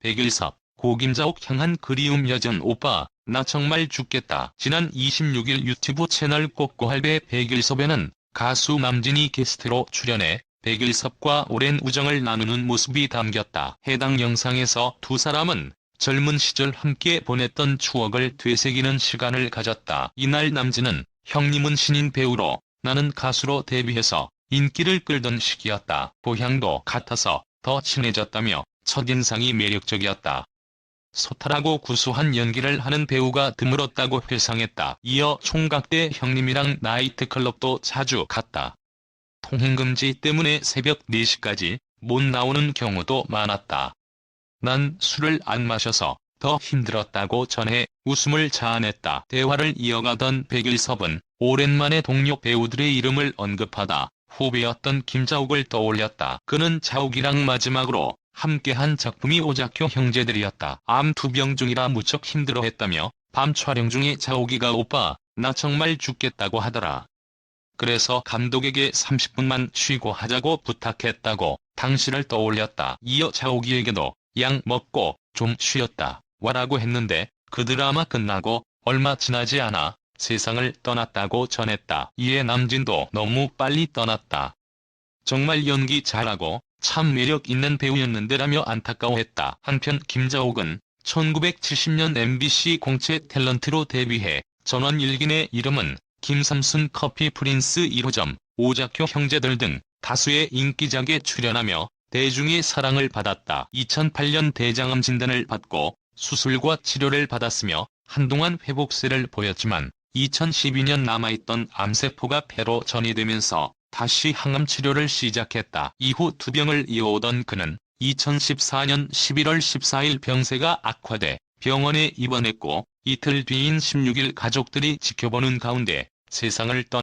백일섭, 고김자옥 향한 그리움 여전 오빠, 나 정말 죽겠다. 지난 26일 유튜브 채널 꼬꼬할배 백일섭에는 가수 남진이 게스트로 출연해 백일섭과 오랜 우정을 나누는 모습이 담겼다. 해당 영상에서 두 사람은 젊은 시절 함께 보냈던 추억을 되새기는 시간을 가졌다. 이날 남진은 형님은 신인 배우로 나는 가수로 데뷔해서 인기를 끌던 시기였다. 보향도 같아서 더 친해졌다며 첫인상이 매력적이었다. 소탈하고 구수한 연기를 하는 배우가 드물었다고 회상했다. 이어 총각대 형님이랑 나이트클럽도 자주 갔다. 통행금지 때문에 새벽 4시까지 못 나오는 경우도 많았다. 난 술을 안 마셔서 더 힘들었다고 전해 웃음을 자아냈다. 대화를 이어가던 백일섭은 오랜만에 동료 배우들의 이름을 언급하다 후배였던 김자욱을 떠올렸다. 그는 자욱이랑 마지막으로 함께한 작품이 오작교 형제들이었다. 암 투병 중이라 무척 힘들어했다며 밤 촬영 중에 자욱이가 오빠 나 정말 죽겠다고 하더라. 그래서 감독에게 30분만 쉬고 하자고 부탁했다고 당시를 떠올렸다. 이어 자욱이에게도 약 먹고 좀 쉬었다 와라고 했는데 그 드라마 끝나고 얼마 지나지 않아 세상을 떠났다고 전했다. 이에 남진도 너무 빨리 떠났다. 정말 연기 잘하고 참 매력 있는 배우였는데라며 안타까워했다. 한편 김자옥은 1970년 MBC 공채 탤런트로 데뷔해 전원 일긴의 이름은 김삼순 커피 프린스 1호점, 오작교 형제들 등 다수의 인기작에 출연하며 대중의 사랑을 받았다. 2008년 대장암 진단을 받고 수술과 치료를 받았으며 한동안 회복세를 보였지만 2012년 남아있던 암세포가 폐로 전이되면서 다시 항암 치료를 시작했다. 이후 투병을 이어오던 그는 2014년 11월 14일 병세가 악화돼 병원에 입원했고 이틀 뒤인 16일 가족들이 지켜보는 가운데 세상을 떠